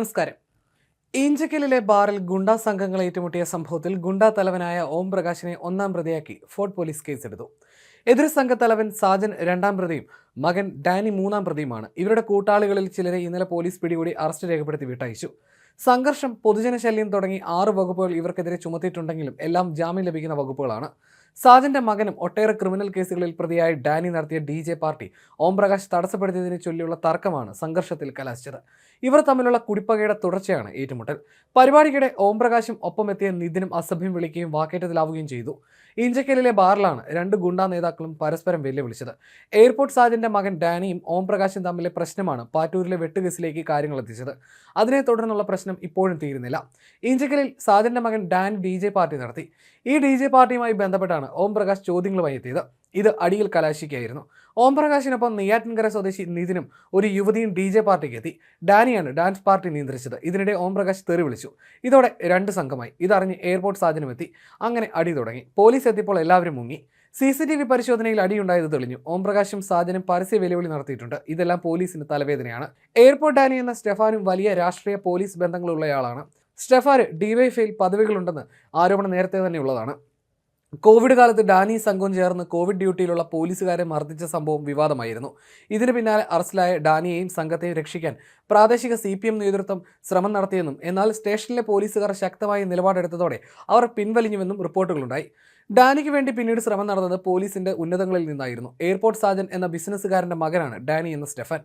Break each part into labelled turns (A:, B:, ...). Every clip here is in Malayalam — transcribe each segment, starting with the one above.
A: നമസ്കാരം. ഈഞ്ചക്കലിലെ ബാറിൽ ഗുണ്ടാ സംഘങ്ങൾ ഏറ്റുമുട്ടിയ സംഭവത്തിൽ ഗുണ്ടാ തലവനായ ഓം പ്രകാശിനെ ഒന്നാം പ്രതിയാക്കി ഫോർട്ട് പോലീസ് കേസെടുത്തു. എതിർ സംഘത്തലവൻ സാജൻ രണ്ടാം പ്രതിയും മകൻ ഡാനി മൂന്നാം പ്രതിയുമാണ്. ഇവരുടെ കൂട്ടാളികളിൽ ചിലരെ ഇന്നലെ പോലീസ് പിടികൂടി അറസ്റ്റ് രേഖപ്പെടുത്തി വിട്ടയച്ചു. സംഘർഷം പൊതുജന ശല്യം തുടങ്ങി ആറ് വകുപ്പുകൾ ഇവർക്കെതിരെ ചുമത്തിയിട്ടുണ്ടെങ്കിലും എല്ലാം ജാമ്യം ലഭിക്കുന്ന വകുപ്പുകളാണ്. സാജന്റെ മകനും ഒട്ടേറെ ക്രിമിനൽ കേസുകളിൽ പ്രതിയായി ഡാനി നടത്തിയ ഡി പാർട്ടി ഓംപ്രകാശ് തടസ്സപ്പെടുത്തിയതിനെ ചൊല്ലിയുള്ള തർക്കമാണ് സംഘർഷത്തിൽ കലാശിച്ചത്. ഇവർ തമ്മിലുള്ള കുടിപ്പകയുടെ തുടർച്ചയാണ് ഏറ്റുമുട്ടൽ. പരിപാടിക്കിടെ ഓംപ്രകാശും ഒപ്പമെത്തിയ നിതിനും അസഭ്യം വിളിക്കുകയും വാക്കേറ്റത്തിലാവുകയും ചെയ്തു. ഇഞ്ചക്കലിലെ ബാറിലാണ് രണ്ട് ഗുണ്ടാ നേതാക്കളും പരസ്പരം വെല്ലുവിളിച്ചത്. എയർപോർട്ട് സാജന്റെ മകൻ ഡാനിയും ഓംപ്രകാശും തമ്മിലെ പ്രശ്നമാണ് പാറ്റൂരിലെ വെട്ടുകേസിലേക്ക് കാര്യങ്ങൾ എത്തിച്ചത്. അതിനെ തുടർന്നുള്ള പ്രശ്നം ഇപ്പോഴും തീരുന്നില്ല. ഇഞ്ചക്കലിൽ സാജന്റെ മകൻ ഡാൻ ഡി പാർട്ടി നടത്തി. ഈ ഡി പാർട്ടിയുമായി ബന്ധപ്പെട്ടാണ് ഓംപ്രകാശ് ചോദ്യങ്ങളുമായി എത്തിയത്. ഇത് അടിയിൽ കലാശിക്കായിരുന്നു ഓംപ്രകാശിനൊപ്പം നെയ്യാറ്റിൻകര സ്വദേശി നിതിനും ഒരു യുവതിയും ഡി ജെ പാർട്ടിക്ക് എത്തി. ഡാനിയാണ് ഡാൻസ് പാർട്ടി നിയന്ത്രിച്ചത്. ഇതിനിടെ ഓം പ്രകാശ് തെറി വിളിച്ചു. ഇതോടെ രണ്ട് സംഘമായി. ഇതറിഞ്ഞ് എയർപോർട്ട് സാധനം എത്തി അങ്ങനെ അടി തുടങ്ങി. പോലീസ് എത്തിയപ്പോൾ എല്ലാവരും മുങ്ങി. സി സി ടി വി പരിശോധനയിൽ അടിയുണ്ടായത് തെളിഞ്ഞു. ഓംപ്രകാശും സാജനും പരസ്യ വെല്ലുവിളി നടത്തിയിട്ടുണ്ട്. ഇതെല്ലാം പോലീസിന് തലവേദനയാണ്. എയർപോർട്ട് ഡാനി എന്ന സ്റ്റെഫാനും വലിയ രാഷ്ട്രീയ പോലീസ് ബന്ധങ്ങളുള്ളയാളാണ്. സ്റ്റെഫാന് ഡിവൈഫൈയിൽ പദവികളുണ്ടെന്ന് ആരോപണം നേരത്തെ തന്നെ ഉള്ളതാണ്. കോവിഡ് കാലത്ത് ഡാനി സംഘവും ചേർന്ന് കോവിഡ് ഡ്യൂട്ടിയിലുള്ള പോലീസുകാരെ മർദ്ദിച്ച സംഭവം വിവാദമായിരുന്നു. ഇതിന് പിന്നാലെ അറസ്റ്റിലായ ഡാനിയെയും സംഘത്തെയും രക്ഷിക്കാൻ പ്രാദേശിക സി പി എം നേതൃത്വം ശ്രമം നടത്തിയെന്നും എന്നാൽ സ്റ്റേഷനിലെ പോലീസുകാർ ശക്തമായ നിലപാടെടുത്തതോടെ അവർ പിൻവലിഞ്ഞുവെന്നും റിപ്പോർട്ടുകളുണ്ടായി. ഡാനിക്ക് വേണ്ടി പിന്നീട് ശ്രമം നടന്നത് പോലീസിന്റെ ഉന്നതങ്ങളിൽ നിന്നായിരുന്നു. എയർപോർട്ട് സാജൻ എന്ന ബിസിനസ്സുകാരന്റെ മകനാണ് ഡാനി എന്ന സ്റ്റെഫൻ.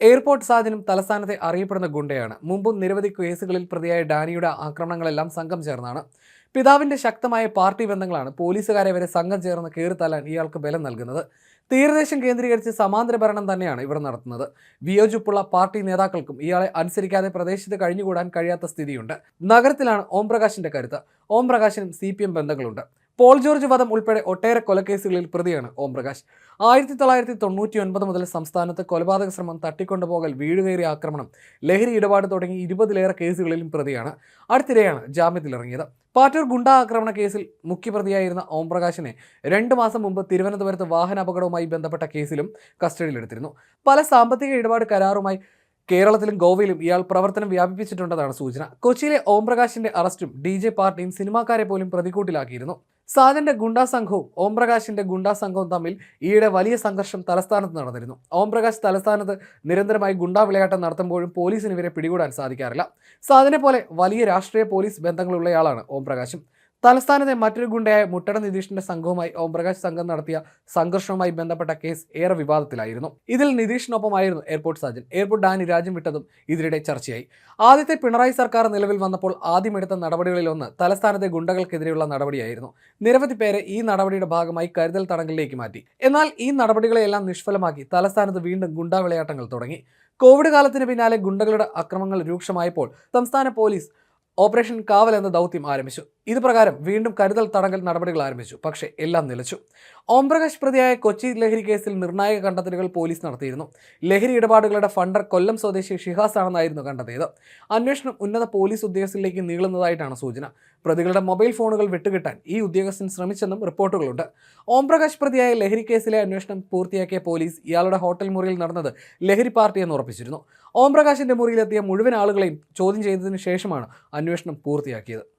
A: എയർപോർട്ട് സാജനും തലസ്ഥാനത്തെ അറിയപ്പെടുന്ന ഗുണ്ടയാണ്. മുമ്പും നിരവധി കേസുകളിൽ പ്രതിയായ ഡാനിയുടെ ആക്രമണങ്ങളെല്ലാം സംഘം ചേർന്നാണ്. പിതാവിന്റെ ശക്തമായ പാർട്ടി ബന്ധങ്ങളാണ് പോലീസുകാരെ വരെ സംഘം ചേർന്ന് കീറിത്തല്ലാൻ ഇയാൾക്ക് ബലം നൽകുന്നത്. തീരദേശം കേന്ദ്രീകരിച്ച് സമാന്തര ഭരണം തന്നെയാണ് ഇവർ നടത്തുന്നത്. വിയോജിപ്പുള്ള പാർട്ടി നേതാക്കൾക്കും ഇയാളെ അനുസരിക്കാതെ പ്രദേശത്ത് കഴിഞ്ഞുകൂടാൻ കഴിയാത്ത സ്ഥിതിയുണ്ട്. നഗരത്തിലാണ് ഓംപ്രകാശിന്റെ കരുത്ത്. ഓംപ്രകാശിനും സി പി എം ബന്ധങ്ങളുണ്ട്. പോൾ ജോർജ് വധം ഉൾപ്പെടെ ഒട്ടേറെ കൊലക്കേസുകളിൽ പ്രതിയാണ് ഓംപ്രകാശ്. ആയിരത്തി തൊള്ളായിരത്തി തൊണ്ണൂറ്റി ഒൻപത് മുതൽ സംസ്ഥാനത്ത് കൊലപാതക ശ്രമം തട്ടിക്കൊണ്ടുപോകൽ വീടുകയറിയ ആക്രമണം ലഹരി ഇടപാട് തുടങ്ങി ഇരുപതിലേറെ കേസുകളിലും പ്രതിയാണ്. അടുത്തിടെയാണ് ജാമ്യത്തിലിറങ്ങിയത്. പാറ്റൂർ ഗുണ്ടാ ആക്രമണ കേസിൽ മുഖ്യപ്രതിയായിരുന്ന ഓംപ്രകാശിനെ രണ്ട് മാസം മുമ്പ് തിരുവനന്തപുരത്ത് വാഹന അപകടവുമായി ബന്ധപ്പെട്ട കേസിലും കസ്റ്റഡിയിലെടുത്തിരുന്നു. പല സാമ്പത്തിക ഇടപാട് കരാറുമായി കേരളത്തിലും ഗോവയിലും ഇയാൾ പ്രവർത്തനം വ്യാപിപ്പിച്ചിട്ടുണ്ടെന്നാണ് സൂചന. കൊച്ചിയിലെ ഓംപ്രകാശിന്റെ അറസ്റ്റും ഡി ജെ പാർട്ടിയും സിനിമാക്കാരെ പോലും പ്രതികൂട്ടിലാക്കിയിരുന്നു സാജന്റെ ഗുണ്ടാ സംഘവും ഓംപ്രകാശിന്റെ ഗുണ്ടാ സംഘവും തമ്മിൽ ഈയിടെ വലിയ സംഘർഷം തലസ്ഥാനത്ത് നടന്നിരുന്നു. ഓംപ്രകാശ് തലസ്ഥാനത്ത് നിരന്തരമായി ഗുണ്ടാ വിളയാട്ടം നടത്തുമ്പോഴും പോലീസിന് ഇവരെ പിടികൂടാൻ സാധിക്കാറില്ല. സാജനെ പോലെ വലിയ രാഷ്ട്രീയ പോലീസ് ബന്ധങ്ങളുള്ളയാളാണ് ഓംപ്രകാശും. തലസ്ഥാനത്തെ മറ്റൊരു ഗുണ്ടയായ മുട്ടട നിതീഷിന്റെ സംഘവുമായി ഓംപ്രകാശ് സംഘം നടത്തിയ സംഘർഷവുമായി ബന്ധപ്പെട്ട കേസ് ഏറെ വിവാദത്തിലായിരുന്നു. ഇതിൽ നിതീഷിനൊപ്പമായിരുന്നു എയർപോർട്ട് സാജൻ എയർപോർട്ട് ഡാനി രാജ്യം വിട്ടതും ഇതിനിടെ ചർച്ചയായി. ആദ്യത്തെ പിണറായി സർക്കാർ നിലവിൽ വന്നപ്പോൾ ആദ്യമെടുത്ത നടപടികളിലൊന്ന് തലസ്ഥാനത്തെ ഗുണ്ടകൾക്കെതിരെയുള്ള നടപടിയായിരുന്നു. നിരവധി പേരെ ഈ നടപടിയുടെ ഭാഗമായി കരുതൽ തടങ്കലിലേക്ക് മാറ്റി. എന്നാൽ ഈ നടപടികളെല്ലാം നിഷ്ഫലമാക്കി തലസ്ഥാനത്ത് വീണ്ടും ഗുണ്ടാ വിളയാട്ടങ്ങൾ തുടങ്ങി. കോവിഡ് കാലത്തിന് പിന്നാലെ ഗുണ്ടകളുടെ അക്രമങ്ങൾ രൂക്ഷമായപ്പോൾ സംസ്ഥാന പോലീസ് ഓപ്പറേഷൻ കാവൽ എന്ന ദൗത്യം ആരംഭിച്ചു. ഇത് പ്രകാരം വീണ്ടും കരുതൽ തടങ്കൽ നടപടികൾ ആരംഭിച്ചു. പക്ഷേ എല്ലാം നിലച്ചു. ഓംപ്രകാശ് പ്രതിയായ കൊച്ചി ലഹരി കേസിൽ നിർണായക കണ്ടെത്തലുകൾ പോലീസ് നടത്തിയിരുന്നു. ലഹരി ഇടപാടുകളുടെ ഫണ്ടർ കൊല്ലം സ്വദേശി ഷിഹാസ് ആണെന്നായിരുന്നു കണ്ടെത്തിയത്. അന്വേഷണം ഉന്നത പോലീസ് ഉദ്യോഗസ്ഥരിലേക്ക് നീളുന്നതായിട്ടാണ് സൂചന. പ്രതികളുടെ മൊബൈൽ ഫോണുകൾ വിട്ടുകിട്ടാൻ ഈ ഉദ്യോഗസ്ഥൻ ശ്രമിച്ചെന്നും റിപ്പോർട്ടുകളുണ്ട്. ഓംപ്രകാശ് പ്രതിയായ ലഹരി കേസിലെ അന്വേഷണം പൂർത്തിയാക്കിയ പോലീസ് ഇയാളുടെ ഹോട്ടൽ മുറിയിൽ നടന്നത് ലഹരി പാർട്ടി എന്ന് ഉറപ്പിച്ചിരുന്നു. ഓംപ്രകാശിന്റെ മുറിയിലെത്തിയ മുഴുവൻ ആളുകളെയും ചോദ്യം ചെയ്തതിനു ശേഷമാണ് അന്വേഷണം പൂർത്തിയാക്കിയത്.